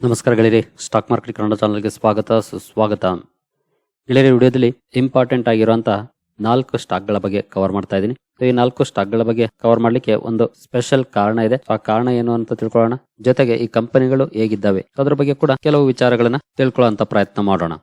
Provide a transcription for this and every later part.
ನಮಸ್ಕಾರ ಗೆಳೆಯರಿ stock market Kannada ಚಾನಲ್ಗೆ ಸ್ವಾಗತ, ಸುಸ್ವಾಗತ. ಗೆಳೆಯರಿ, ವಿಡಿಯೋದಲ್ಲಿ ಇಂಪಾರ್ಟೆಂಟ್ ಆಗಿರುವಂತಹ ನಾಲ್ಕು ಸ್ಟಾಕ್ಗಳ ಬಗ್ಗೆ ಕವರ್ ಮಾಡ್ತಾ ಇದ್ದೀನಿ. ಈ ನಾಲ್ಕು ಸ್ಟಾಕ್ಗಳ ಬಗ್ಗೆ ಕವರ್ ಮಾಡಲಿಕ್ಕೆ ಒಂದು ಸ್ಪೆಷಲ್ ಕಾರಣ ಇದೆ. ಆ ಕಾರಣ ಏನು ಅಂತ ತಿಳ್ಕೊಳ್ಳೋಣ. ಜೊತೆಗೆ ಈ ಕಂಪನಿಗಳು ಹೇಗಿದ್ದಾವೆ? ಅದರ ಬಗ್ಗೆ ಕೂಡ ಕೆಲವು ವಿಚಾರಗಳನ್ನ ತಿಳ್ಕೊಳ್ಳೋ ಪ್ರಯತ್ನ ಮಾಡೋಣ.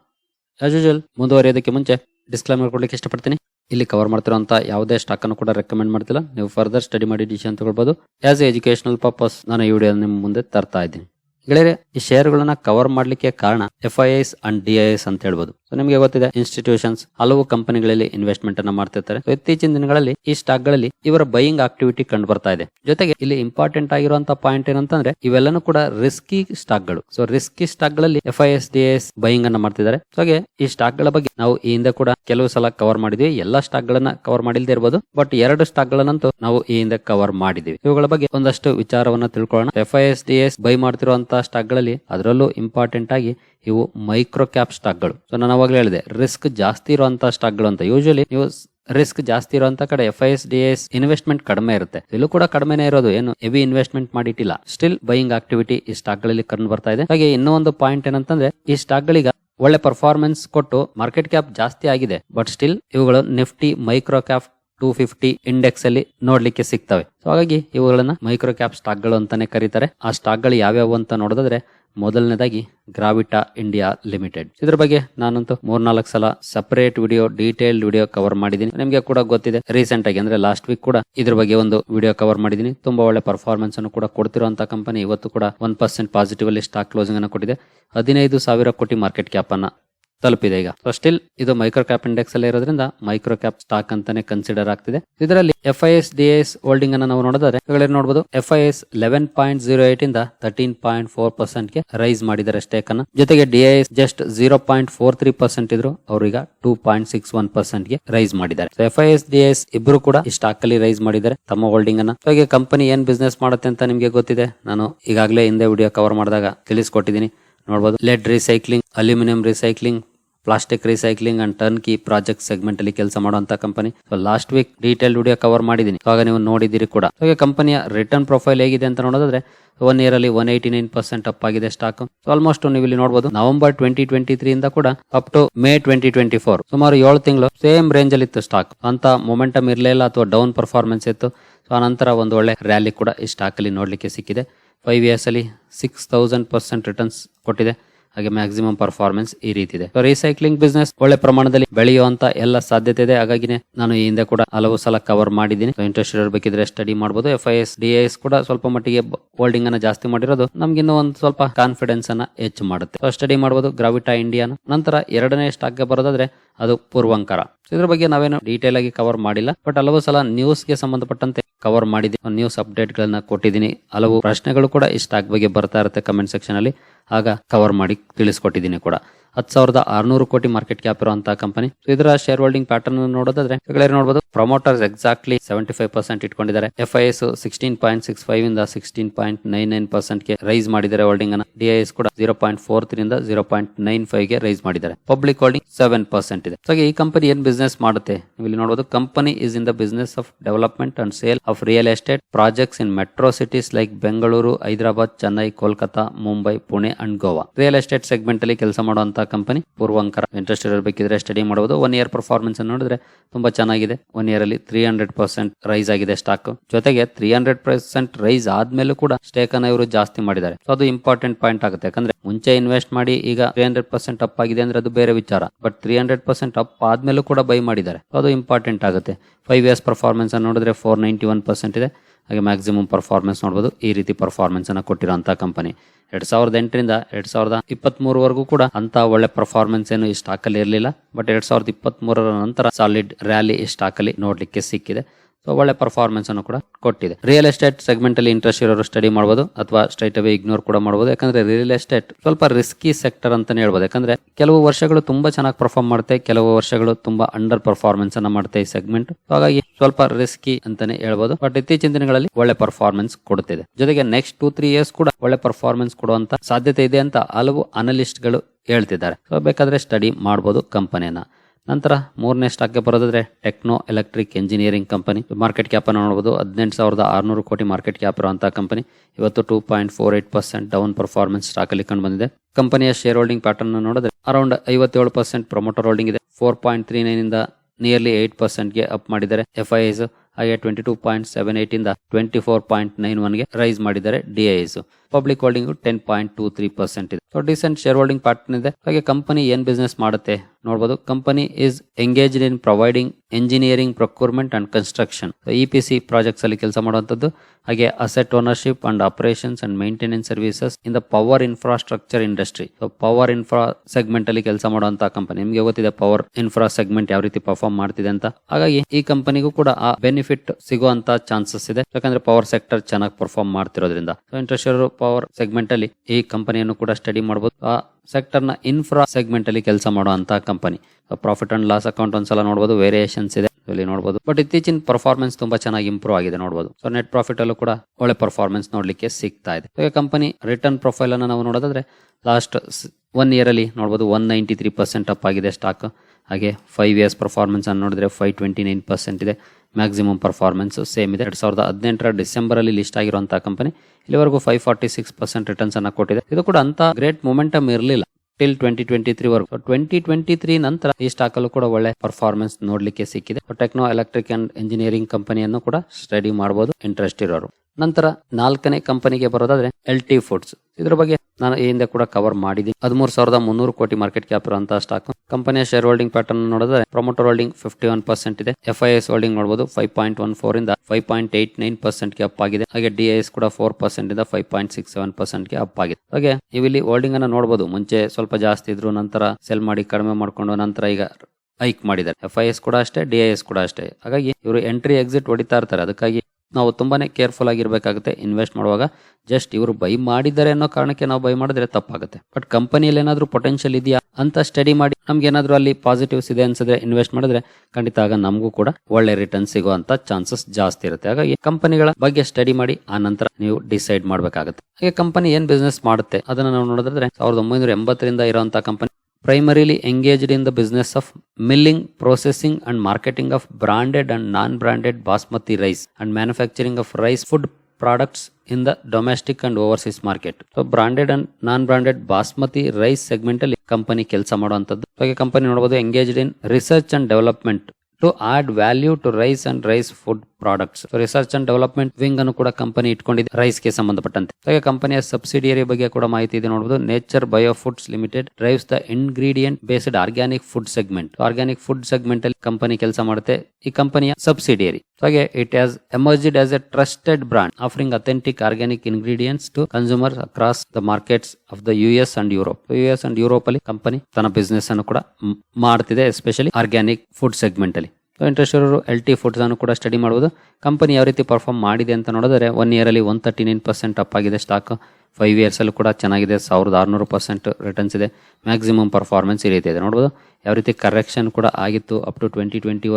ಆಸ್ ಯೂಶುವಲ್ ಮುಂದುವರಿಯೋದಕ್ಕೆ ಮುಂಚೆ ಡಿಸ್ಕ್ಲೈಮರ್ ಕೊಡ್ಲಿಕ್ಕೆ ಇಷ್ಟಪಡ್ತೀನಿ. ಇಲ್ಲಿ ಕವರ್ ಮಾಡ್ತಿರುವಂತ ಯಾವುದೇ ಸ್ಟಾಕ್ ಅನ್ನು ಕೂಡ ರೆಕಮೆಂಡ್ ಮಾಡ್ತಿಲ್ಲ. ನೀವು ಫರ್ದರ್ ಸ್ಟಡಿ ಮಾಡಿ ಡಿಸಿಷನ್ ತಗೊಳ್ಬಹುದು ಆಸ್ ಎ ಎಜುಕೇಶನಲ್ ಪರ್ಪಸ್ ನಾನು ಈ ವಿಡಿಯೋ ನಿಮ್ಮ ಮುಂದೆ ತರ್ತಾ ಇದ್ದೀನಿ. ಗೆಳೆಯರೆ, ಈ ಶೇರ್ಗಳನ್ನ ಕವರ್ ಮಾಡ್ಲಿಕ್ಕೆ ಕಾರಣ F I S and D I S ಅಂತ ಹೇಳ್ಬೋದು. ಸೊ ನಿಮಗೆ ಗೊತ್ತಿದೆ ಇನ್ಸ್ಟಿಟ್ಯೂಷನ್ಸ್ ಹಲವು ಕಂಪನಿಗಳಲ್ಲಿ ಇನ್ವೆಸ್ಟ್ಮೆಂಟ್ ಅನ್ನ ಮಾಡ್ತಿರ್ತಾರೆ. ಇತ್ತೀಚಿನ ದಿನಗಳಲ್ಲಿ ಈ ಸ್ಟಾಕ್ಗಳಲ್ಲಿ ಇವರ ಬೈಯಿಂಗ್ ಆಕ್ಟಿವಿಟಿ ಕಂಡು ಬರ್ತಾ ಇದೆ. ಜೊತೆಗೆ ಇಲ್ಲಿ ಇಂಪಾರ್ಟೆಂಟ್ ಆಗಿರುವಂತಹ ಪಾಯಿಂಟ್ ಏನಂತಂದ್ರೆ, ಇವೆಲ್ಲನೂ ಕೂಡ ರಿಸ್ಕಿ ಸ್ಟಾಕ್ಗಳು. So risky ಸ್ಟಾಕ್ಗಳಲ್ಲಿ F I S D S buying ಅನ್ನ ಮಾಡ್ತಿದ್ದಾರೆ. ಹಾಗೆ ಈ ಸ್ಟಾಕ್ಗಳ ಬಗ್ಗೆ ನಾವು ಈ ಹಿಂದೆ ಕೂಡ ಕೆಲವು ಸಲ ಕವರ್ ಮಾಡಿದ್ವಿ. ಎಲ್ಲಾ ಸ್ಟಾಕ್ ಗಳನ್ನ ಕವರ್ ಮಾಡಿಲ್ದೇ ಇರಬಹುದು ಬಟ್ ಎರಡು ಸ್ಟಾಕ್ ಗಳನ್ನಂತೂ ನಾವು ಈ ಹಿಂದೆ ಕವರ್ ಮಾಡಿದೀವಿ ಇವುಗಳ ಬಗ್ಗೆ ಒಂದಷ್ಟು ವಿಚಾರವನ್ನ ತಿಳ್ಕೊಳ್ಳೋಣ. F I S D S buy ಮಾಡ್ತಿರುವಂತಹ ಸ್ಟಾಕ್ಗಳಲ್ಲಿ ಅದರಲ್ಲೂ ಇಂಪಾರ್ಟೆಂಟ್ ಆಗಿ ಇವು ಮೈಕ್ರೋ ಕ್ಯಾಪ್ ಸ್ಟಾಕ್ಗಳು. ಸೊ ನಾನು ಅವಾಗಲೇ ಹೇಳಿದೆ ರಿಸ್ಕ್ ಜಾಸ್ತಿ ಇರುವಂತಹ ಸ್ಟಾಕ್ಗಳು ಅಂತ. ಯೂಶಲಿ ನೀವು ರಿಸ್ಕ್ ಜಾಸ್ತಿ ಇರುವಂತ ಕಡೆ F I S D S investment ಕಡಿಮೆ ಇರುತ್ತೆ. ಇಲ್ಲೂ ಕೂಡ ಕಡಿಮೆನೇ ಇರೋದು, ಏನು ಹೆವಿ ಇನ್ವೆಸ್ಟ್ಮೆಂಟ್ ಮಾಡಿಟ್ಟಿಲ್ಲ. ಸ್ಟಿಲ್ ಬೈಯಿಂಗ್ ಆಕ್ಟಿವಿಟಿ ಈ ಸ್ಟಾಕ್ಗಳಲ್ಲಿ ಕಂಡು ಬರ್ತಾ ಇದೆ. ಹಾಗೆ ಇನ್ನೊಂದು ಪಾಯಿಂಟ್ ಏನಂತಂದ್ರೆ, ಈ ಸ್ಟಾಕ್ ಗಳಿಗೆ ಒಳ್ಳೆ ಪರ್ಫಾರ್ಮೆನ್ಸ್ ಕೊಟ್ಟು ಮಾರ್ಕೆಟ್ ಕ್ಯಾಪ್ ಜಾಸ್ತಿ ಆಗಿದೆ. ಬಟ್ ಸ್ಟಿಲ್ ಇವುಗಳು Nifty micro cap two fifty index ಅಲ್ಲಿ ನೋಡ್ಲಿಕ್ಕೆ ಸಿಗ್ತವೆ. ಸೊ ಹಾಗಾಗಿ ಇವುಗಳನ್ನ ಮೈಕ್ರೋ ಕ್ಯಾಪ್ ಸ್ಟಾಕ್ಗಳು ಅಂತಾನೆ ಕರೀತಾರೆ. ಆ ಸ್ಟಾಕ್ಗಳು ಯಾವ್ಯಾವ ಅಂತ ನೋಡೋದಾದ್ರೆ ಮೊದಲನೇದಾಗಿ ಗ್ರಾವಿಟಾ ಇಂಡಿಯಾ ಲಿಮಿಟೆಡ್. ಇದ್ರ ಬಗ್ಗೆ ನಾನಂತೂ ಮೂರ್ನಾಲ್ಕು ಸಲ separate video detailed video cover ಮಾಡಿದೀನಿ ನಿಮಗೆ ಕೂಡ ಗೊತ್ತಿದೆ ರೀಸೆಂಟ್ ಆಗಿ ಅಂದ್ರೆ ಲಾಸ್ಟ್ ವೀಕ್ ಕೂಡ ಇದ್ರ ಬಗ್ಗೆ ಒಂದು ವಿಡಿಯೋ ಕವರ್ ಮಾಡಿದೀನಿ ತುಂಬಾ ಒಳ್ಳೆ ಪರ್ಫಾರ್ಮೆನ್ಸ್ ಅನ್ನು ಕೂಡ ಕೊಡ್ತಿರುವಂತಹ ಕಂಪನಿ ಇವತ್ತು ಕೂಡ ಒನ್ ಪರ್ಸೆಂಟ್ ಪಾಸಿಟಿವ್ ಅಲ್ಲಿ ಸ್ಟಾಕ್ ಕ್ಲೋಸಿಂಗ್ ಅನ್ನು ಕೊಟ್ಟಿದೆ. ಹದಿನೈದು ಸಾವಿರ ಕೋಟಿ ಮಾರ್ಕೆಟ್ ಕ್ಯಾಪ್ ಅನ್ನ ತಲುಪಿದೆ ಈಗ. ಸೊ ಸ್ಟಿಲ್ ಇದು ಮೈಕ್ರೋ ಕ್ಯಾಪ್ ಇಂಡೆಕ್ಸ್ ಅಲ್ಲಿ ಇರೋದ್ರಿಂದ ಮೈಕ್ರೋ ಕ್ಯಾಪ್ ಸ್ಟಾಕ್ ಅಂತಾನೆ ಕನ್ಸಿಡರ್ ಆಗ್ತಿದೆ. ಇದರಲ್ಲಿ F I S D S holding ಅನ್ನ ನಾವು ನೋಡಿದ್ರೆ ನೋಡಬಹುದು F I S eleven point zero eight ಇಂದ ತರ್ಟೀನ್ ಪಾಯಿಂಟ್ ಫೋರ್ ಪರ್ಸೆಂಟ್ಗೆ ರೈಸ್ ಮಾಡಿದ್ದಾರೆ ಸ್ಟೇಕ್ ಅನ್ನ. ಜೊತೆಗೆ D I S just zero point four three percent ಇದ್ರು, ಅವ್ರೀಗ ಟೂ ಪಾಯಿಂಟ್ ಸಿಕ್ಸ್ ಒನ್ ಪರ್ಸೆಂಟ್ಗೆ ರೈಸ್ ಮಾಡಿದ್ದಾರೆ. F I S D S ಇಬ್ರು ಕೂಡ ಈ ಸ್ಟಾಕ್ ಅಲ್ಲಿ ರೈಸ್ ಮಾಡಿದ್ದಾರೆ, ತಮ್ಮ ಹೋಲ್ಡಿಂಗ್ ಅನ್ನ. ಹಾಗೆ ಕಂಪನಿ ಏನ್ ಬಿಸ್ನೆಸ್ ಮಾಡುತ್ತೆ ಅಂತ ನಿಮಗೆ ಗೊತ್ತಿದೆ? ನಾನು ಈಗಾಗಲೇ ಹಿಂದೆ ವಿಡಿಯೋ ಕವರ್ ಮಾಡಿದಾಗ ತಿಳಿಸ್ಕೊಟ್ಟಿದ್ದೀನಿ. ನೋಡಬಹುದು lead recycling aluminium recycling plastic recycling and turnkey project segment ಅಲ್ಲಿ ಕೆಲಸ ಮಾಡುವಂತ company last week detail video cover ಮಾಡಿದೀನಿ ಆಗ ನೀವು ನೋಡಿದಿರಿ ಕೂಡ. ಹಾಗೆ ಕಂಪನಿಯ ರಿಟರ್ನ್ ಪ್ರೊಫೈಲ್ ಹೇಗಿದೆ ಅಂತ ನೋಡೋದಾದ್ರೆ ಒನ್ ಇಯರ್ ಅಲ್ಲಿ one eighty nine percent up ಆಗಿದೆ ಸ್ಟಾಕ್ ಆಲ್ಮೋಸ್ಟ್ ನೀವು ಇಲ್ಲಿ ನೋಡಬಹುದು ನವೆಂಬರ್ ಟ್ವೆಂಟಿ ಟ್ವೆಂಟಿ ತ್ರೀ ಇಂದ ಕೂಡ up to May twenty twenty four ಸುಮಾರು ಏಳು ತಿಂಗಳು ಸೇಮ್ ರೇಂಜ್ ಅಲ್ಲಿ ಇತ್ತು ಸ್ಟಾಕ್ ಅಂತ ಮೊಮೆಂಟಮ್ ಇರಲಿಲ್ಲ ಅಥವಾ ಡೌನ್ ಪರ್ಫಾರ್ಮೆನ್ಸ್ ಇತ್ತು. ಸೊ ಆನಂತರ ಒಂದು ಒಳ್ಳೆ ರ್ಯಾಲಿ ಕೂಡ ಈ ಸ್ಟಾಕ್ ಅಲ್ಲಿ ನೋಡ್ಲಿಕ್ಕೆ ಸಿಕ್ಕಿದೆ. ಫೈವ್ ಇಯರ್ಸಲ್ಲಿ ಸಿಕ್ಸ್ ತೌಸಂಡ್ ಪರ್ಸೆಂಟ್ ರಿಟರ್ನ್ಸ್ ಕೊಟ್ಟಿದೆ. ಹಾಗೆ ಮ್ಯಾಕ್ಸಿಮಮ್ ಪರ್ಫಾರ್ಮೆನ್ಸ್ ಈ ರೀತಿ ಇದೆ. ರೀಸೈಕ್ಲಿಂಗ್ ಬಿಸ್ನೆಸ್ ಒಳ್ಳೆ ಪ್ರಮಾಣದಲ್ಲಿ ಬೆಳೆಯುವಂತ ಎಲ್ಲ ಸಾಧ್ಯತೆ ಇದೆ. ಹಾಗಾಗಿನೇ ನಾನು ಈ ಹಿಂದೆ ಕೂಡ ಹಲವು ಸಲ ಕವರ್ ಮಾಡಿದ್ದೀನಿ. ಇಂಟ್ರೆಸ್ಟ್ ಇರಬೇಕಿದ್ರೆ ಸ್ಟಡಿ ಮಾಡಬಹುದು F I S D S ಕೂಡ ಸ್ವಲ್ಪ ಮಟ್ಟಿಗೆ ಹೋಲ್ಡಿಂಗ್ ಅನ್ನ ಜಾಸ್ತಿ ಮಾಡಿರೋದು ನಮ್ಗೆ ಇನ್ನೂ ಒಂದು ಸ್ವಲ್ಪ ಕಾನ್ಫಿಡೆನ್ಸ್ ಅನ್ನ ಹೆಚ್ಚು ಮಾಡುತ್ತೆ. ಸ್ಟಡಿ ಮಾಡಬಹುದು ಗ್ರಾವಿಟಾ ಇಂಡಿಯಾನ ನಂತರ ಎರಡನೇ ಸ್ಟಾಕ್ಗೆ ಬರೋದಾದ್ರೆ ಅದು ಪೂರ್ವಂಕರ. ಇದ್ರ ಬಗ್ಗೆ ನಾವೇನು ಡೀಟೇಲ್ ಆಗಿ ಕವರ್ ಮಾಡಿಲ್ಲ. ಬಟ್ ಹಲವು ಸಲ ನ್ಯೂಸ್ಗೆ ಸಂಬಂಧಪಟ್ಟಂತೆ ಕವರ್ ಮಾಡಿದ್ದೀನಿ ನ್ಯೂಸ್ ಅಪ್ಡೇಟ್ ಗಳನ್ನ ಕೊಟ್ಟಿದ್ದೀನಿ. ಹಲವು ಪ್ರಶ್ನೆಗಳು ಕೂಡ ಈ ಸ್ಟಾಕ್ ಬಗ್ಗೆ ಬರ್ತಾ ಇರುತ್ತೆ ಕಮೆಂಟ್ ಸೆಕ್ಷನ್ ಅಲ್ಲಿ. ಆಗ ಕವರ್ ಮಾಡಿ ತಿಳಿಸ್ಕೊಟ್ಟಿದ್ದೀನಿ ಕೂಡ. ಹತ್ತು ಸಾವಿರದ ಆರ್ನೂರು ಕೋಟಿ ಮಾರ್ಕೆಟ್ ಕ್ಯಾಪ್ ಇರುವಂತಹ ಕಂಪನಿ ಇದರ ಶೇರ್ ಹೋಲ್ಡಿಂಗ್ ಪ್ಯಾಟರ್ನ್ ನೋಡೋದಾದ್ರೆ ನೋಡಬಹುದು promoters exactly seventy five percent ಇಟ್ಕೊಂಡಿದ್ದಾರೆ. F I S sixteen point six five ಇಂದ ಸಿಕ್ಸ್ಟೀನ್ ಪಾಯಿಂಟ್ ನೈನ್ ನೈನ್ ಪರ್ಸೆಂಟ್ಗೆ ರೈಸ್ ಮಾಡಿದ್ದಾರೆ ಹೋಲ್ಡಿಂಗ್ ಅನ್ನ. ಡಿ ಐ ಎಸ್ ಕೂಡ zero point four three zero point nine ಫೈವ್ಗೆ rise ಮಾಡಿದ್ದಾರೆ. Public holding seven percent ಇದೆ. ಹಾಗೆ ಈ ಕಂಪನಿ ಏನ್ ಬಿಸ್ನೆಸ್ ಮಾಡುತ್ತೆ? ಇಲ್ಲಿ ನೋಡಬಹುದು company is in the business of development and sale of real estate projects in metro cities like Bengaluru Hyderabad Chennai Kolkata Mumbai Pune and Goa real estate segment ಅಲ್ಲಿ ಕೆಲಸ ಮಾಡುವಂತಹ ಕಂಪನಿ ಪೂರ್ವಂಕರ ಇಂಟ್ರೆಸ್ಟ್ ಇರಬೇಕಿದ್ರೆ study ಮಾಡಬಹುದು. One year performance ನೋಡಿದ್ರೆ ತುಂಬಾ ಚೆನ್ನಾಗಿದೆ. One year ಅಲ್ಲಿ three hundred percent rise ಆಗಿದೆ ಸ್ಟಾಕ್ ಜೊತೆಗೆ ತ್ರೀ ಹಂಡ್ರೆಡ್ ಪರ್ಸೆಂಟ್ ರೈಸ್ ಆದ್ಮೇಲೂ ಕೂಡ ಸ್ಟೇಕ್ ಅನ್ನ ಇವರು ಜಾಸ್ತಿ ಮಾಡಿದ್ದಾರೆ. ಸೊ ಅದು ಇಂಪಾರ್ಟೆಂಟ್ ಪಾಯಿಂಟ್ ಆಗುತ್ತೆ. ಯಾಕಂದ್ರೆ ಮುಂಚೆ ಇನ್ವೆಸ್ಟ್ ಮಾಡಿ ಈಗ ತ್ರೀ ಹಂಡ್ರೆಡ್ ಪರ್ಸೆಂಟ್ ಅಪ್ ಆಗಿದೆ ಅಂದ್ರೆ ಅದು ಬೇರೆ ವಿಚಾರ. But three hundred percent up ಆದ್ಮೇಲೂ ಕೂಡ ಬೈ ಮಾಡಿದ್ದಾರೆ. ಅದು ಇಂಪಾರ್ಟೆಂಟ್ ಆಗುತ್ತೆ. ಫೈವ್ ಇಯರ್ಸ್ ಪರ್ಫಾರ್ಮೆನ್ಸ್ ನೋಡಿದ್ರೆ ಫೋರ್ ನೈಂಟಿ ಒನ್ ಪರ್ಸೆಂಟ್ ಇದೆ. ಹಾಗೆ ಮ್ಯಾಕ್ಸಿಮಮ್ ಪರ್ಫಾರ್ಮೆನ್ಸ್ ನೋಡ್ಬೋದು. ಈ ರೀತಿ ಪರ್ಫಾರ್ಮೆನ್ಸ್ ಅನ್ನ ಕೊಟ್ಟಿರುವಂತಹ ಕಂಪನಿ ಎರಡ್ ಸಾವಿರದ ಎಂಟರಿಂದ ಎರಡ್ ಸಾವಿರದ ಇಪ್ಪತ್ತ್ ಮೂರವರೆಗೂ ಕೂಡ ಅಂತ ಒಳ್ಳೆ ಪರ್ಫಾರ್ಮೆನ್ಸ್ ಏನು ಈ ಸ್ಟಾಕ್ ಅಲ್ಲಿ ಇರಲಿಲ್ಲ. ಬಟ್ ಎರಡ್ ಸಾವಿರದ ಇಪ್ಪತ್ತ್ ಮೂರರ ನಂತರ ಸಾಲಿಡ್ ರ್ಯಾಲಿ ಈ ಸ್ಟಾಕ್ ಅಲ್ಲಿ ನೋಡ್ಲಿಕ್ಕೆ ಸಿಕ್ಕಿದೆ. ಸೊ ಒಳ್ಳೆ ಪರ್ಫಾರ್ಮೆನ್ಸ್ ಅನ್ನು ಕೂಡ ಕೊಟ್ಟಿದೆ. ರಿಯಲ್ ಎಸ್ಟೇಟ್ ಸೆಗ್ಮೆಂಟ್ ಅಲ್ಲಿ ಇಂಟ್ರೆಸ್ಟ್ ಇರೋರು ಸ್ಟಡಿ ಮಾಡಬಹುದು ಅಥವಾ ಸ್ಟ್ರೈಟ್ ಅವೇ ಇಗ್ನೋರ್ ಕೂಡ ಮಾಡಬಹುದು ಯಾಕಂದ್ರೆ ರಿಯಲ್ ಎಸ್ಟೇಟ್ ಸ್ವಲ್ಪ ರಿಸ್ಕಿ ಸೆಕ್ಟರ್ ಅಂತಾನೆ ಹೇಳ್ಬೋದು. ಯಾಕಂದ್ರೆ ಕೆಲವು ವರ್ಷಗಳು ತುಂಬಾ ಚೆನ್ನಾಗಿ ಪರ್ಫಾರ್ಮ್ ಮಾಡುತ್ತೆ, ಕೆಲವು ವರ್ಷಗಳು ತುಂಬಾ ಅಂಡರ್ ಪರ್ಫಾರ್ಮೆನ್ಸ್ ಅನ್ನ ಮಾಡುತ್ತೆ ಈ ಸೆಗ್ಮೆಂಟ್ ಹಾಗಾಗಿ ಸ್ವಲ್ಪ ರಿಸ್ಕಿ ಅಂತಾನೆ ಹೇಳ್ಬೋದು. ಬಟ್ ಇತ್ತೀಚಿನ ದಿನಗಳಲ್ಲಿ ಒಳ್ಳೆ ಪರ್ಫಾರ್ಮೆನ್ಸ್ ಕೊಡುತ್ತಿದೆ ಜೊತೆಗೆ ನೆಕ್ಸ್ಟ್ ಟೂ ತ್ರೀ ಇಯರ್ಸ್ ಕೂಡ ಒಳ್ಳೆ ಪರ್ಫಾರ್ಮೆನ್ಸ್ ಕೊಡುವಂತ ಸಾಧ್ಯತೆ ಇದೆ ಅಂತ ಹಲವು ಅನಲಿಸ್ಟ್ಗಳು ಹೇಳ್ತಿದ್ದಾರೆ. ಸೊ ಬೇಕಾದ್ರೆ ಸ್ಟಡಿ ಮಾಡಬಹುದು ಕಂಪನಿಯನ್ನ ನಂತರ ಮೂರನೇ ಸ್ಟಾಕ್ಗೆ ಬರೋದಾದ್ರೆ Techno Electric engineering company market cap ಅನ್ನು ನೋಡಬಹುದು ಹದಿನೆಂಟು ಸಾವಿರದ ಆರುನೂರು ಕೋಟಿ ಮಾರ್ಕೆಟ್ ಕ್ಯಾಪ್ ಇರುವಂತಹ ಕಂಪನಿ ಇವತ್ತು two point four eight percent down performance stock ಅಲ್ಲಿ ಕಂಡು ಬಂದಿದೆ. ಕಂಪನಿಯ ಶೇರ್ ಹೋಲ್ಡಿಂಗ್ ಪ್ಯಾಟರ್ನ್ ನೋಡಿದ್ರೆ ಅರೌಂಡ್ ಐವತ್ತೇಳು ಪರ್ಸೆಂಟ್ ಪ್ರೊಮೋಟರ್ ಹೋಲ್ಡಿಂಗ್ ಇದೆ. ಫೋರ್ ಪಾಯಿಂಟ್ ತ್ರೀ ನೈನ್ ಇಂದ ನಿಯರ್ಲಿ ಏಟ್ ಪರ್ಸೆಂಟ್ಗೆ ಅಪ್ ಮಾಡಿದ್ದಾರೆ. ಎಫ್ ಐ ಎಸ್ ಹಾಗೆ twenty two point seven eight ಇಂದ ಟ್ವೆಂಟಿ ಫೋರ್ ಪಾಯಿಂಟ್ ನೈನ್ ಒನ್ಗೆ ರೈಸ್ ಮಾಡಿದ್ದಾರೆ DIS public holding ten point two three percent ಇದೆ. So decent share holding partner ಇದೆ. ಹಾಗೆ ಕಂಪನಿ ಏನ್ ಬಿಸ್ನೆಸ್ ಮಾಡುತ್ತೆ ನೋಡಬಹುದು company is engaged in providing engineering procurement and construction E P C projects ಅಲ್ಲಿ ಕೆಲಸ ಮಾಡುವಂತದ್ದು ಹಾಗೆ asset ownership and operations and maintenance services in the power infrastructure industry so power infra segment ಅಲ್ಲಿ ಕೆಲಸ ಮಾಡುವಂತಹ ಕಂಪನಿ ನಿಮಗೆ ಗೊತ್ತಿದೆ ಪವರ್ ಇನ್ಫ್ರಾ ಸೆಗ್ಮೆಂಟ್ ಯಾವ ರೀತಿ ಪರ್ಫಾರ್ಮ್ ಮಾಡ್ತಿದೆ ಅಂತ. ಹಾಗಾಗಿ ಈ ಕಂಪನಿಗೂ ಕೂಡ ಆ ಬೆನಿಫಿಟ್ ಸಿಗುವಂತ ಚಾನ್ಸಸ್ ಇದೆ. ಯಾಕಂದ್ರೆ ಪವರ್ ಸೆಕ್ಟರ್ ಚೆನ್ನಾಗಿ ಪರ್ಫಾರ್ಮ್ ಮಾಡ್ತಿರೋದ್ರಿಂದ. ಇಂಟ್ರೆಸ್ಟರ್ ಪವರ್ ಸೆಗ್ಮೆಂಟ್ ಅಲ್ಲಿ ಈ ಕಂಪನಿಯನ್ನು ಕೂಡ ಸ್ಟಡಿ ಮಾಡಬಹುದು ಆ ಸೆಕ್ಟರ್ನ ಇನ್ಫ್ರಾ ಸೆಗ್ಮೆಂಟ್ ಅಲ್ಲಿ ಕೆಲಸ ಮಾಡುವಂತ company profit and loss account ಒಂದ್ಸಲ ನೋಡಬಹುದು ವೇರಿಯೇಷನ್ಸ್ ಇದೆ ಇಲ್ಲಿ ನೋಡಬಹುದು ಬಟ್ ಇತ್ತೀಚಿನ ಪರ್ಫಾರ್ಮೆನ್ಸ್ ತುಂಬಾ ಚೆನ್ನಾಗಿ ಇಂಪ್ರೂವ್ ಆಗಿದೆ ನೋಡಬಹುದು ಸೊ ನೆಟ್ ಪ್ರಾಫಿಟ್ ಅಲ್ಲೂ ಕೂಡ ಒಳ್ಳೆ ಪರ್ಫಾರ್ಮೆನ್ಸ್ ನೋಡ್ಲಿಕ್ಕೆ ಸಿಗ್ತಾ ಇದೆ. ಕಂಪನಿ ರಿಟರ್ನ್ ಪ್ರೊಫೈಲ್ ಅನ್ನು ನಾವು ನೋಡೋದಾದ್ರೆ ಲಾಸ್ಟ್ ಒನ್ ಇಯರ್ ಅಲ್ಲಿ ನೋಡಬಹುದು one ninety three percent up ಆಗಿದೆ ಸ್ಟಾಕ್ ಹಾಗೆ ಫೈವ್ ಇಯರ್ಸ್ ಪರ್ಫಾರ್ಮೆನ್ಸ್ ಅನ್ನು ನೋಡಿದ್ರೆ ಫೈವ್ ಟ್ವೆಂಟಿ ನೈನ್ ಪರ್ಸೆಂಟ್ ಇದೆ. ಮ್ಯಾಕ್ಸಿಮಮ್ ಪರ್ಫಾರ್ಮೆನ್ಸ್ ಸೇಮ್ ಇದೆ. ಎರಡು ಸಾವಿರದ ಹದಿನೆಂಟರ ಡಿಸೆಂಬರ್ ಅಲ್ಲಿ ಲಿಸ್ಟ್ ಆಗಿರುವಂತಹ ಕಂಪನಿ ಇಲ್ಲಿವರೆಗೂ five forty six percent returns ಅನ್ನ ಕೊಟ್ಟಿದೆ. ಇದು ಕೂಡ ಅಂತ ಗ್ರೇಟ್ ಮೊಮೆಂಟಮ್ ಇರಲಿಲ್ಲ ಟಿಲ್ ಟ್ವೆಂಟಿ ಟ್ವೆಂಟಿ ತ್ರೀ ವರ್ಗ. ಟ್ವೆಂಟಿ ಟ್ವೆಂಟಿ ತ್ರೀ ನಂತರ ಈ ಸ್ಟಾಕ್ ಅಲ್ಲೂ ಕೂಡ ಒಳ್ಳೆ ಪರ್ಫಾರ್ಮೆನ್ಸ್ ನೋಡ್ಲಿಕ್ಕೆ ಸಿಕ್ಕಿದೆ. ಟೆಕ್ನೋ ಎಲೆಕ್ಟ್ರಿಕ್ ಅಂಡ್ ಇಂಜಿನಿಯರಿಂಗ್ ಕಂಪನಿಯನ್ನು ಕೂಡ ಸ್ಟಡಿ ಮಾಡಬಹುದು ಇಂಟ್ರೆಸ್ಟ್ ಇರೋರು. ನಂತರ ನಾಲ್ಕನೇ ಕಂಪನಿಗೆ ಬರೋದಾದ್ರೆ ಎಲ್ ಟಿ ಫುಡ್ಸ್. ಇದ್ರ ಬಗ್ಗೆ ನಾನು ಈ ಹಿಂದೆ ಕೂಡ ಕವರ್ ಮಾಡಿದ್ದೀನಿ. ಹದಿಮೂರು ಸಾವಿರದ ಮುನ್ನೂರು ಕೋಟಿ ಮಾರ್ಕೆಟ್ ಕ್ಯಾಪ್ ಇರುವಂತಹ ಸ್ಟಾಕ್ ಕಂಪನಿಯ ಶೇರ್ ಹೋಲ್ಡಿಂಗ್ ಪ್ಯಾಟರ್ನ್ ನೋಡಿದ್ರೆ promoter holding fifty one percent ಇದೆ. ಎಫ್ ಐ ಎಸ್ ಹೋಲ್ಡಿಂಗ್ ನೋಡಬಹುದು ಫೈವ್ ಪಾಯಿಂಟ್ ಒನ್ ಫೋರ್ ಇಂದ five point eight nine percent up ಆಗಿದೆ. ಹಾಗೆ ಡಿ ಎಸ್ ಕೂಡ ಫೋರ್ ಪರ್ಸೆಂಟ್ ಇಂದ ಫೈವ್ ಪಾಯಿಂಟ್ ಸಿಕ್ಸ್ ಸೆವೆನ್ ಪರ್ಸೆಂಟ್ಗೆ ಅಪ್ ಆಗಿದೆ. ಹಾಗೆ ನೀವು ಇಲ್ಲಿ ಹೋಲ್ಡಿಂಗ್ ಅನ್ನ ನೋಡಬಹುದು ಮುಂಚೆ ಸ್ವಲ್ಪ ಜಾಸ್ತಿ ಇದ್ರು ನಂತರ ಸೆಲ್ ಮಾಡಿ ಕಡಿಮೆ ಮಾಡಿಕೊಂಡು ನಂತರ ಈಗ ಹೈಕ್ ಮಾಡಿದ್ದಾರೆ. ಎಫ್ ಐ ಎಸ್ ಕೂಡ ಅಷ್ಟೇ ಡಿ ಐ ಎಸ್ ಕೂಡ ಅಷ್ಟೇ. ಹಾಗಾಗಿ ಇವರು ಎಂಟ್ರಿ ಎಕ್ಸಿಟ್ ಹೊಡಿತಾ ಇರ್ತಾರೆ. ಅದಕ್ಕಾಗಿ ನಾವು ತುಂಬಾನೇ ಕೇರ್ಫುಲ್ ಆಗಿರ್ಬೇಕಾಗುತ್ತೆ. ಇನ್ವೆಸ್ಟ್ ಮಾಡುವಾಗ ಜಸ್ಟ್ ಇವರು ಬೈ ಮಾಡಿದ್ದಾರೆ ಅನ್ನೋ ಕಾರಣಕ್ಕೆ ನಾವು ಬೈ ಮಾಡಿದ್ರೆ ತಪ್ಪಾಗುತ್ತೆ. ಬಟ್ ಕಂಪನಿಯಲ್ಲಿ ಏನಾದರೂ ಪೊಟೆನ್ಷಿಯಲ್ ಇದೆಯಾ ಅಂತ ಸ್ಟಡಿ ಮಾಡಿ ನಮ್ಗೆ ಏನಾದ್ರು ಅಲ್ಲಿ ಪಾಸಿಟಿವ್ಸ್ ಇದೆ ಅನ್ಸಿದ್ರೆ ಇನ್ವೆಸ್ಟ್ ಮಾಡಿದ್ರೆ ಖಂಡಿತ ಆಗ ನಮಗೂ ಕೂಡ ಒಳ್ಳೆ ರಿಟರ್ನ್ ಸಿಗುವಂತ ಚಾನ್ಸಸ್ ಜಾಸ್ತಿ ಇರುತ್ತೆ. ಹಾಗಾಗಿ ಕಂಪನಿಗಳ ಬಗ್ಗೆ ಸ್ಟಡಿ ಮಾಡಿ, ಆ ನಂತರ ನೀವು ಡಿಸೈಡ್ ಮಾಡಬೇಕಾಗುತ್ತೆ. ಹಾಗೆ ಕಂಪನಿ ಏನ್ ಬಿಸ್ನೆಸ್ ಮಾಡುತ್ತೆ? ಅದನ್ನ ನಾವು ನೋಡಿದ್ರೆ ಸಾವಿರದ ಒಂಬೈನೂರ ಎಂಬತ್ತರಿಂದ ಇರುವಂತಹ company primarily engaged in the business of milling, processing, and marketing of branded and non branded basmati rice and manufacturing of rice food products in the domestic and overseas market. So branded and non-branded basmati rice segment ಅಲ್ಲಿ company ಕೆಲಸ ಮಾಡುವಂತದ್ದು ಹಾಗೆ company ನೋಡಬಹುದು engaged in research and development to add value to rice and rice food products research and development wing ಅನ್ನು ಕೂಡ company ಇಟ್ಕೊಂಡಿದೆ ರೈಸ್ಗೆ ಸಂಬಂಧಪಟ್ಟಂತೆ. ಹಾಗೆ ಕಂಪನಿಯ ಸಬ್ಸಿಡಿಯರಿ ಬಗ್ಗೆ ಕೂಡ ಮಾಹಿತಿ ಇದೆ ನೋಡಬಹುದು Nature Bio Foods Limited drives the ingredient based organic food segment organic food segment ಅಲ್ಲಿ ಕಂಪನಿ ಕೆಲಸ ಮಾಡುತ್ತೆ. ಈ ಕಂಪನಿಯ subsidiary it has emerged as a trusted brand offering authentic organic ingredients to consumer across the markets of the U S and Europe U S and Europe ಅಲ್ಲಿ company ತನ್ನ business ಅನ್ನು ಕೂಡ ಮಾಡ್ತಿದೆ ಎಸ್ಪೆಷಲಿ ಆರ್ಗ್ಯಾನಿಕ್ ಫುಡ್ ಸೆಗ್ಮೆಂಟ್ ಅಲ್ಲಿ. Interest ಇರೋರು L T foods ಅನ್ನು ಕೂಡ study ಮಾಡಬಹುದು ಕಂಪನಿ ಯಾವ ರೀತಿ ಪರ್ಫಾರ್ಮ್ ಮಾಡಿದೆ ಅಂತ ನೋಡಿದ್ರೆ ಒನ್ ಇಯರ್ ಅಲ್ಲಿ one thirty nine percent up ಆಗಿದೆ ಸ್ಟಾಕ್ ಫೈವ್ ಇಯರ್ಸ್ ಅಲ್ಲಿ ಕೂಡ ಚೆನ್ನಾಗಿದೆ, ಸಾವಿರದ ಆರುನೂರು ಪರ್ಸೆಂಟ್ ರಿಟರ್ನ್ಸ್ ಇದೆ. ಮ್ಯಾಕ್ಸಿಮಮ್ ಪರ್ಫಾರ್ಮೆನ್ಸ್ ಈ ರೀತಿ ಇದೆ ನೋಡಬಹುದು ಯಾವ ರೀತಿ ಕರೆಕ್ಷನ್ ಕೂಡ ಆಗಿತ್ತು ಅಪ್ ಟು ಟ್ವೆಂಟಿ ಟ್ವೆಂಟಿ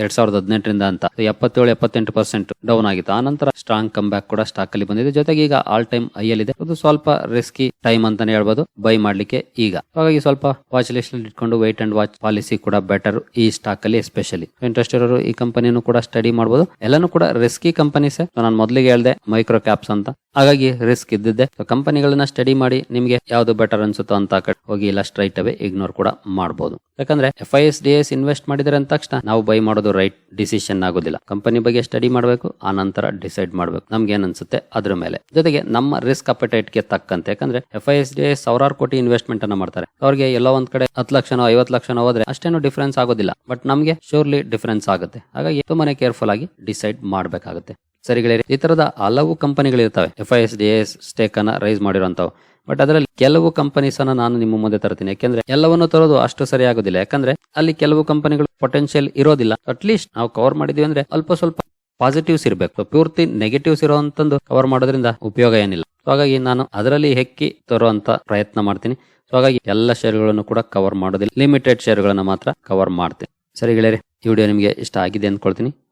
ಎರಡ್ ಸಾವಿರದ ಹದಿನೆಂಟರಿಂದ ಅಂತ. ಎಪ್ಪತ್ತೇಳು, ಎಪ್ಪತ್ತೆಂಟು ಪರ್ಸೆಂಟ್ ಡೌನ್ ಆಗಿತ್ತು. ಆ ನಂತರ ಸ್ಟ್ರಾಂಗ್ ಕಮ್ ಬ್ಯಾಕ್ ಕೂಡ ಸ್ಟಾಕ್ ಅಲ್ಲಿ ಬಂದಿದೆ. ಜೊತೆಗೆ ಈಗ ಆಲ್ ಟೈಮ್ ಇದೆ. ಅದು ಸ್ವಲ್ಪ ರಿಸ್ಕಿ ಟೈಮ್ ಅಂತಾನೆ ಹೇಳ್ಬೋದು. ಬೈ ಮಾಡ್ಲಿಕ್ಕೆ ಈಗ. ಹಾಗಾಗಿ ಸ್ವಲ್ಪ ವಾಚ್ ಲಿಸ್ಟ್ ಇಟ್ಕೊಂಡು ವೈಟ್ ಅಂಡ್ ವಾಚ್ ಪಾಲಿಸಿ ಕೂಡ ಬೆಟರ್ ಈ ಸ್ಟಾಕ್ ಅಲ್ಲಿ ಎಸ್ಪೆಷಲಿ ಇಂಟ್ರೆಸ್ಟ್ ಇರೋರು ಈ ಕಂಪನಿಯನ್ನು ಕೂಡ ಸ್ಟಡಿ ಮಾಡಬಹುದು ಎಲ್ಲಾನು ಕೂಡ ರಿಸ್ಕಿ ಕಂಪನೀಸ್ ನಾನು ಮೊದಲಿಗೆ ಹೇಳ್ದೆ ಮೈಕ್ರೋ ಕ್ಯಾಪ್ಸ್ ಅಂತ. ಹಾಗಾಗಿ ರಿಸ್ಕ್ ಇದ್ದಿದ್ದೆ. ಕಂಪನಿಗಳನ್ನ ಸ್ಟಡಿ ಮಾಡಿ ನಿಮ್ಗೆ ಯಾವ್ದು ಬೆಟರ್ ಅನ್ಸುತ್ತೋ ಅಂತ ಹೋಗಿ ಇಲ್ಲ ಸ್ಟ್ರೈಟ್ ಅವೇ ಇಗ್ನೋರ್ ಕೂಡ ಮಾಡಬಹುದು ಯಾಕಂದ್ರೆ F I S D S invest ಮಾಡಿದ್ರೆ ಅಂದ ತಕ್ಷಣ ನಾವು ಬೈ ಮಾಡೋದು ರೈಟ್ ಡಿಸಿಷನ್ ಆಗೋದಿಲ್ಲ. ಕಂಪನಿ ಬಗ್ಗೆ ಸ್ಟಡಿ ಮಾಡಬೇಕು, ಆ ನಂತರ ಡಿಸೈಡ್ ಮಾಡಬೇಕು. ನಮ್ಗೆ ಏನ್ ಅನ್ಸುತ್ತೆ? ಅದ್ರ ಮೇಲೆ. ಜೊತೆಗೆ ನಮ್ಮ ರಿಸ್ಕ್ಗೆ ತಕ್ಕಂತೆ. ಯಾಕಂದ್ರೆ ಎಫ್ ಐ ಎಸ್ ಡಿ ಸಾವಿರಾರು ಕೋಟಿ ಇನ್ವೆಸ್ಟ್ಮೆಂಟ್ ಅನ್ನ ಮಾಡ್ತಾರೆ. ಅವ್ರಿಗೆ ಎಲ್ಲೋ ಒಂದ್ ಕಡೆ ಹತ್ತು ಲಕ್ಷನೋ, ಐವತ್ತು ಲಕ್ಷನೋ ಹೋದ್ರೆ ಅಷ್ಟೇನು ಡಿಫರೆನ್ಸ್ ಆಗೋದಿಲ್ಲ. ಬಟ್ ನಮ್ಗೆ ಶೋರ್ಲಿ ಡಿಫ್ರೆನ್ಸ್ ಆಗುತ್ತೆ. ಹಾಗಾಗಿ ತುಂಬಾನೇ ಕೇರ್ಫುಲ್ ಆಗಿ ಡಿಸೈಡ್ ಮಾಡಬೇಕಾಗುತ್ತೆ. ಸರಿ ಗೆಳೆಯರೆ, ಈ ತರದ ಹಲವು ಕಂಪನಿಗಳಿರ್ತವೆ F I S D S stake ಅನ್ನ ರೈಸ್ ಮಾಡಿರುವಂತವು ಬಟ್ ಅದರಲ್ಲಿ ಕೆಲವು ಕಂಪನೀಸ್ ಅನ್ನ ನಾನು ನಿಮ್ಮ ಮುಂದೆ ತರ್ತೀನಿ. ಯಾಕೆಂದ್ರೆ ಎಲ್ಲವನ್ನು ತರೋದು ಅಷ್ಟು ಸರಿ ಆಗುದಿಲ್ಲ. ಯಾಕಂದ್ರೆ ಅಲ್ಲಿ ಕೆಲವು ಕಂಪನಿಗಳು ಪೊಟೆನ್ಶಿಯಲ್ ಇರೋದಿಲ್ಲ. ಅಟ್ಲೀಸ್ಟ್ ನಾವು ಕವರ್ ಮಾಡಿದ್ವಿ ಅಂದ್ರೆ ಅಲ್ಪ ಸ್ವಲ್ಪ ಪಾಸಿಟಿವ್ಸ್ ಇರಬೇಕು. ಪೂರ್ತಿ ನೆಗೆಟಿವ್ಸ್ ಇರೋಂತಂದು ಕವರ್ ಮಾಡೋದ್ರಿಂದ ಉಪಯೋಗ ಏನಿಲ್ಲ. ಹಾಗಾಗಿ ನಾನು ಅದರಲ್ಲಿ ಹೆಕ್ಕಿ ತರುವಂತ ಪ್ರಯತ್ನ ಮಾಡ್ತೀನಿ. ಸೊ ಹಾಗಾಗಿ ಎಲ್ಲ ಶೇರ್ಗಳನ್ನು ಕೂಡ ಕವರ್ ಮಾಡೋದಿಲ್ಲ. ಲಿಮಿಟೆಡ್ ಶೇರ್ಗಳನ್ನ ಮಾತ್ರ ಕವರ್ ಮಾಡ್ತೀನಿ. ಸರಿ ಗೆಳೆಯರೆ, ಈ ವಿಡಿಯೋ ನಿಮಗೆ ಇಷ್ಟ ಆಗಿದೆ ಅಂದ್ಕೊಳ್ತೀನಿ.